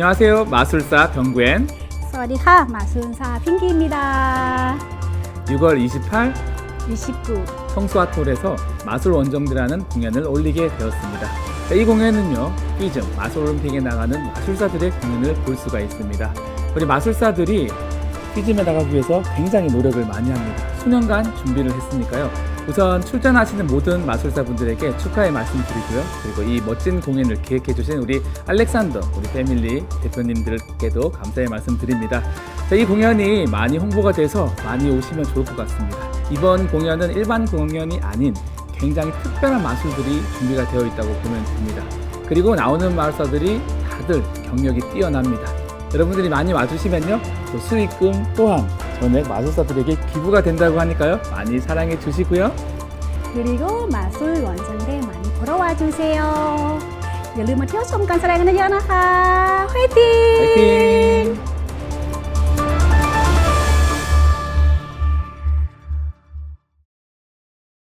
안녕하세요. 마술사 병구엔 서리하 마술사 핑키입니다. 6월 28, 29 성수아톨에서 마술 원정대라는 공연을 올리게 되었습니다. 이 공연은요, 퀴즈 마술올림픽에 나가는 마술사들의 공연을 볼 수가 있습니다. 우리 마술사들이 퀴즈에 나가기 위해서 굉장히 노력을 많이 합니다. 수년간 준비를 했으니까요. 우선 출전하시는 모든 마술사분들에게 축하의 말씀 드리고요. 그리고 이 멋진 공연을 기획해주신 우리 알렉산더, 우리 패밀리 대표님들께도 감사의 말씀 드립니다. 자, 이 공연이 많이 홍보가 돼서 많이 오시면 좋을 것 같습니다. 이번 공연은 일반 공연이 아닌 굉장히 특별한 마술들이 준비가 되어 있다고 보면 됩니다. 그리고 나오는 마술사들이 다들 경력이 뛰어납니다. 여러분들이 많이 와주시면요, 또 수익금 또한 전액 마술사들에게 기부가 된다고 하니까요. 많이 사랑해 주시고요. 그리고 마술 원정대 많이 보러 와주세요. 열림을 튀어서 간 사랑하는 연아하 화이팅!